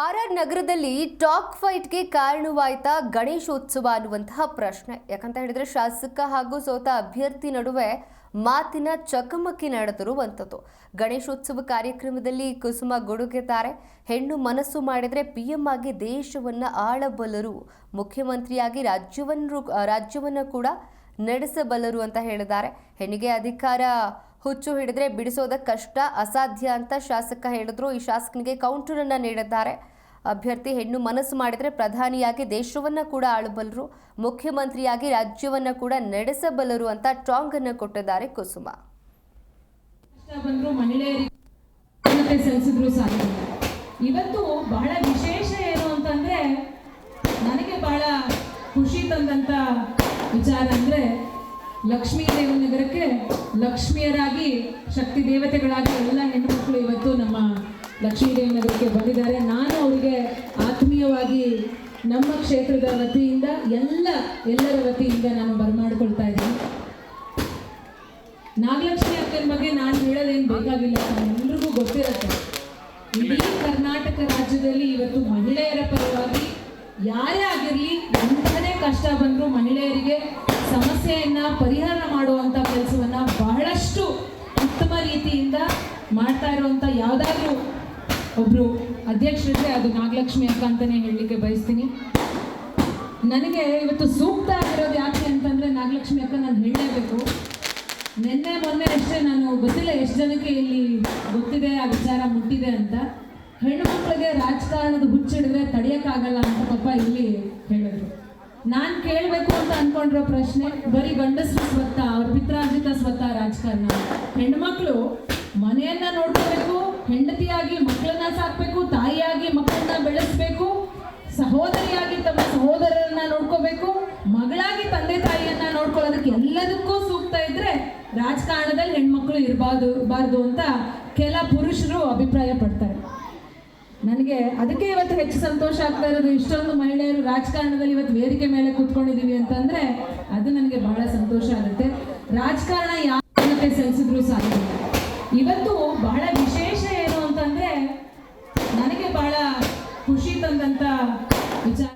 R R ನಗರದಲ್ಲಿ talk ಫೈಟ್ಗೆ ಕಾರಣವಾಯ್ತಾ ಗಣೇಶೋತ್ಸವ ಅನ್ನುವಂತಹ ಪ್ರಶ್ನೆ. ಯಾಕಂತ ಹೇಳಿದ್ರೆ ಶಾಸಕ ಹಾಗೂ ಸೋತ ಅಭ್ಯರ್ಥಿ ನಡುವೆ ಮಾತಿನ ಚಕಮಕಿ ನಡೆದಿರುವಂಥದ್ದು. ಗಣೇಶೋತ್ಸವ ಕಾರ್ಯಕ್ರಮದಲ್ಲಿ ಕುಸುಮ ಗುಡುಗಿದ್ದಾರೆ. ಹೆಣ್ಣು ಮನಸ್ಸು ಮಾಡಿದ್ರೆ ಪಿಎಂ ಆಗಿ ದೇಶವನ್ನ ಆಳಬಲ್ಲರು. ಮುಖ್ಯಮಂತ್ರಿಯಾಗಿ ರಾಜ್ಯವನ್ನು ರಾಜ್ಯವನ್ನು ಕೂಡ ನಡೆಸಬಲ್ಲರು ಅಂತ ಹೇಳಿದ್ದಾರೆ. ಹೆಣ್ಣಿಗೆ ಅಧಿಕಾರ ಹುಚ್ಚು ಹಿಡಿದ್ರೆ ಬಿಡಿಸೋದಕ್ಕೆ ಕಷ್ಟ ಅಸಾಧ್ಯ ಅಂತ ಶಾಸಕ ಹೇಳಿದ್ರು. ಈ ಶಾಸಕನಿಗೆ ಕೌಂಟರ್ ಅನ್ನ ನೀಡಿದ್ದಾರೆ. ಅಭ್ಯರ್ಥಿ ಹೆಣ್ಣು ಮನಸ್ಸು ಮಾಡಿದ್ರೆ ಪ್ರಧಾನಿಯಾಗಿ ದೇಶವನ್ನ ಕೂಡ ಆಳಬಲ್ಲರು, ಮುಖ್ಯಮಂತ್ರಿಯಾಗಿ ರಾಜ್ಯವನ್ನ ಕೂಡ ನಡೆಸಬಲ್ಲರು ಅಂತ ಟಾಂಗ್ ಅನ್ನು ಕೊಟ್ಟಿದ್ದಾರೆ ಕುಸುಮ. ಇವತ್ತು ಬಹಳ ವಿಶೇಷ ಏನು ಅಂತಂದ್ರೆ, ನನಗೆ ಬಹಳ ಖುಷಿ ತಂದಂತ ವಿಚಾರ ಅಂದ್ರೆ ಲಕ್ಷ್ಮೀ ದೇವನಗರಕ್ಕೆ ಲಕ್ಷ್ಮಿಯರಾಗಿ ಶಕ್ತಿ ದೇವತೆಗಳಾಗಿ ಎಲ್ಲ ಹೆಣ್ಣುಮಕ್ಕಳು ಇವತ್ತು ನಮ್ಮ ಲಕ್ಷ್ಮೀ ದೇವನಗರಕ್ಕೆ ಬಂದಿದ್ದಾರೆ. ನಾನು ಅವರಿಗೆ ಆತ್ಮೀಯವಾಗಿ ನಮ್ಮ ಕ್ಷೇತ್ರದ ವತಿಯಿಂದ ಎಲ್ಲ, ಎಲ್ಲರ ವತಿಯಿಂದ ನಾನು ಬರಮಾಡ್ಕೊಳ್ತಾ ಇದ್ದೀನಿ. ನಾಗಲಕ್ಷ್ಮಿ ಅಕ್ಕನ ಬಗ್ಗೆ ನಾನು ಹೇಳೋದೇನು ಬೇಕಾಗಿಲ್ಲ ಎಲ್ರಿಗೂ ಗೊತ್ತಿರುತ್ತೆ. ಇಡೀ ಕರ್ನಾಟಕ ರಾಜ್ಯದಲ್ಲಿ ಇವತ್ತು ಮಹಿಳೆಯರ ಪರವಾಗಿ ಯಾರೇ ಆಗಿರಲಿ ಎಂಥದೇ ಕಷ್ಟ ಬಂದರೂ ಮಹಿಳೆಯರಿಗೆ ಸಮಸ್ಯೆಯನ್ನ ಪರಿಹಾರ ಮಾಡುವಂತ ಕೆಲಸವನ್ನ ಬಹಳಷ್ಟು ಉತ್ತಮ ರೀತಿಯಿಂದ ಮಾಡ್ತಾ ಇರುವಂತ ಯಾವುದಾದ್ರೂ ಒಬ್ರು ಅಧ್ಯಕ್ಷರಿದ್ರೆ ಅದು ನಾಗಲಕ್ಷ್ಮಿ ಅಕ್ಕ ಅಂತಾನೆ ಹೇಳಲಿಕ್ಕೆ ಬಯಸ್ತೀನಿ. ನನಗೆ ಇವತ್ತು ಸೂಕ್ತ ಆಗಿರೋದು ಯಾಕೆ ಅಂತಂದ್ರೆ ನಾಗಲಕ್ಷ್ಮಿ ಅಕ್ಕ ನಾನು ಹೇಳಲೇಬೇಕು. ನಿನ್ನೆ, ಮೊನ್ನೆ ಅಷ್ಟೇ ನಾನು ಗೊತ್ತಿಲ್ಲ ಎಷ್ಟು ಜನಕ್ಕೆ ಇಲ್ಲಿ ಗೊತ್ತಿದೆ, ಆ ವಿಚಾರ ಮುಟ್ಟಿದೆ ಅಂತ. ಹೆಣ್ಣು ಮಕ್ಕಳಿಗೆ ರಾಜಕಾರಣದ ಹುಚ್ಚಿಡಿದ್ರೆ ತಡೆಯೋಕ್ಕಾಗಲ್ಲ ಅಂತ ಪಪ್ಪ ಇಲ್ಲಿ ಹೇಳಿದ್ರು. ನಾನು ಕೇಳಬೇಕು ಅಂತ ಅನ್ಕೊಂಡಿರೋ ಪ್ರಶ್ನೆ ಬರೀ ಗಂಡಸರು ಸ್ವತ್ತ, ಅವ್ರ ಪಿತ್ರಾರ್ಜಿತ ಸ್ವತ್ತ ರಾಜಕಾರಣ. ಹೆಣ್ಮಕ್ಳು ಮನೆಯನ್ನ ನೋಡ್ಕೋಬೇಕು, ಹೆಂಡತಿಯಾಗಿ ಮಕ್ಕಳನ್ನ ಸಾಕ್ಬೇಕು, ತಾಯಿಯಾಗಿ ಮಕ್ಕಳನ್ನ ಬೆಳೆಸ್ಬೇಕು, ಸಹೋದರಿಯಾಗಿ ತಮ್ಮ ಸಹೋದರರನ್ನ ನೋಡ್ಕೋಬೇಕು, ಮಗಳಾಗಿ ತಂದೆ ತಾಯಿಯನ್ನ ನೋಡ್ಕೊಳ್ಳೋದಕ್ಕೆ ಎಲ್ಲದಕ್ಕೂ ಸೂಕ್ತ ಇದ್ರೆ ರಾಜಕಾರಣದಲ್ಲಿ ಹೆಣ್ಮಕ್ಳು ಇರಬಾರ್ದು ಬಾರ್ದು ಅಂತ ಕೆಲ ಪುರುಷರು ಅಭಿಪ್ರಾಯ ಪಡ್ತಾರೆ ನನಗೆ ಅದಕ್ಕೆ ಇವತ್ತು ಹೆಚ್ಚು ಸಂತೋಷ ಆಗ್ತಾ ಇರೋದು ಇಷ್ಟೊಂದು ಮಹಿಳೆಯರು ರಾಜಕಾರಣದಲ್ಲಿ ಇವತ್ತು ವೇದಿಕೆ ಮೇಲೆ ಕೂತ್ಕೊಂಡಿದ್ದೀವಿ ಅಂತಂದ್ರೆ ಅದು ನನಗೆ ಬಹಳ ಸಂತೋಷ ಆಗುತ್ತೆ. ರಾಜಕಾರಣ ಯಾವ ಸಲ್ಲಿಸಿದ್ರು ಸಾಧ್ಯ ಇವತ್ತು ಬಹಳ ವಿಶೇಷ ಏನು ಅಂತಂದ್ರೆ ನನಗೆ ಬಹಳ ಖುಷಿ ತಂದಂತ ವಿಚಾರ